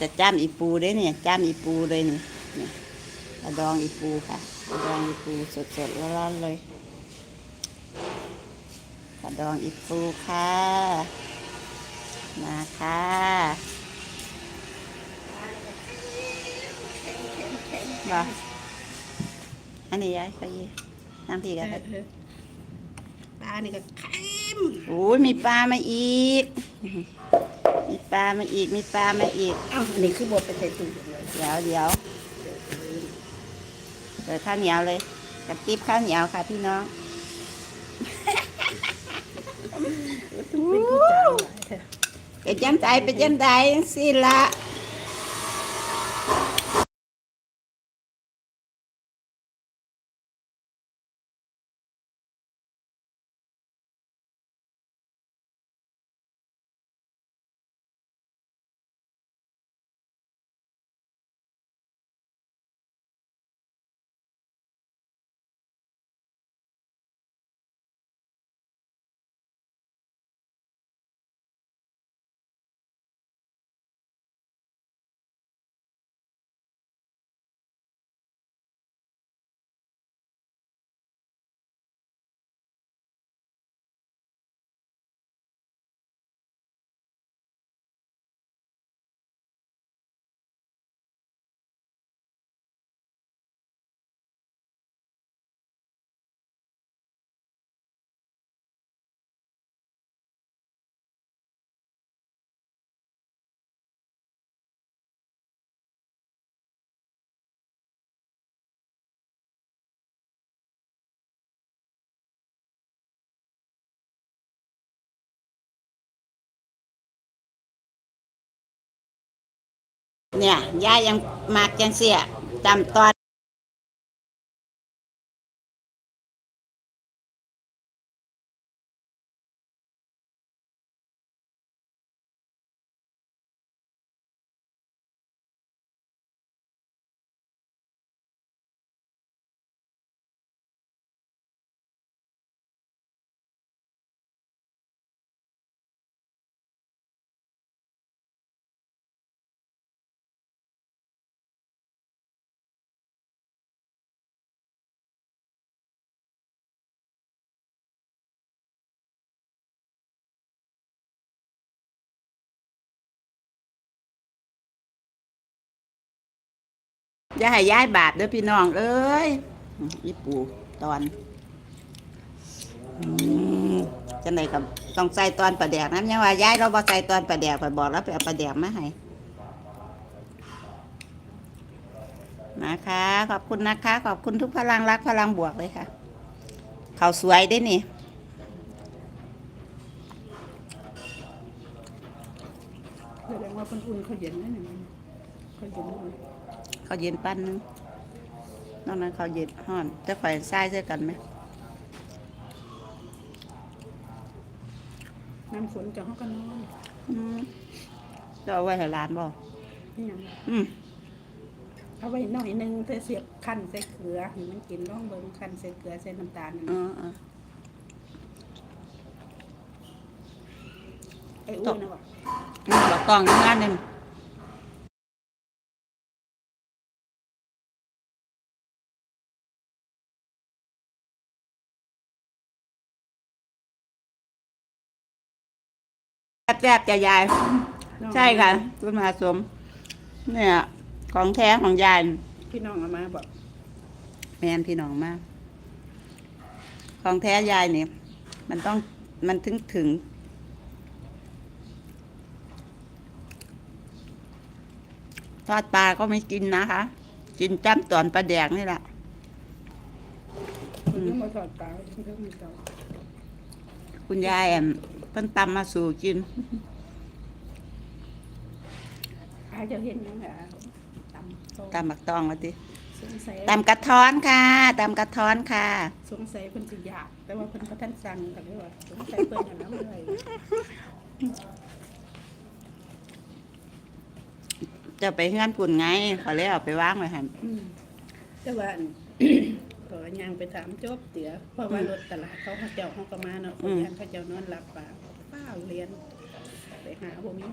จะจ้ามอีปูได้เนี่ยจ้ามอีปูเลยนี่เนี่ยกระดองอีปูค่ะกระดองอีปูสดๆร้อนๆเลยกระดองอีปูค่ะ มาค่ะบ่อันนี้ยายไปน้ำพี่กันปลานี่ก็เค็มโอ้ยมีปลามาอีก มีปลามาอีกมีปลามาอีกเอ้าอันนี้คือบดไปใส่ตู้เลยเดี๋ยวเดี๋ยวเปิดข้าวเหนียวเลยกระติบข้าวเหนียวค่ะพี่น้องเป็นผู้จ่ายหลายเถอะเป็นจังใจเป็นจังใดสิละ เนี่ยยายยังมากจังเสียจำตอน อย่าให้ย้ายบาปเด้อพี่น้อง เอ้ยอีปูตอนจังไดกับต้องใส่ตอนประแดกนะยังว่าย้ายเราบ่ใส่ตอนประแดกไปบอกแล้วไปเอาประแดกมาให้นะคะ ขอบคุณนะคะ ขอบคุณทุกพลังรักพลังบวกเลยค่ะเขาสวยได้นี่แสดงว่าคนอุ่นเขาเย็นนั่นเอง เขาเย็นอุ่นเขาวเย็นปั้นนึงนอกนั้นเขาวเย็นห่อนจะฝ่ายทรายเสื้อกันไหมน้ำฝนจะเขากันน้อยอืมจะเอาไว้ให้ร้านบ่นี่ยังอืมเอาไว้หน่อยหนึงเธอเสียบขั้นใส่เกลือให้มันกินร่องเบิ่งขั้นใส่เกลือใส่น้ำตาลนั่นเอน่ะอเออ ไอ้อ้วนนะบอกอืมบอกกล้องงานหนึ่ง แซ่บๆจะยาย ใช่ค่ะคุณมหาสม เนี่ย ของแท้ของยายพี่น้องเอามาบอกแมนพี่น้องมาก ของแท้ยายเนี่ยมันต้องมันถึงถึง ทอดปลาก็ไม่กินนะคะ กินจ้ำตอนปลาแดกนี่แหละคุณยังมาถอดตาเพิ่งมีเตา คุณยายแอมเพิ่นตำมาสู่กินอาจจะเห็นยังไงตำโตตำบักตองมาติสงสัยตำกระท้อนค่ะตำกระท้อนค่ะ สงสัยเพิ่นสิอยาก แต่ว่าเพิ่นก็ท่านสั่งกันเลยว่าสงสัยเพิ่นอันนั้นเลยจะไปงานปุ่นไงเขาเลยเอาไปว่างไว้หันอืมแต่ว่า อันก็ยังไปถามจบเตี๋ยเพราะว่ารถตลาดเขาเขาเจ้าเขาก็มาเนาะเขายันเขาเจ้านอนหลับป่าเป้าเรียนไปหาพวกนี้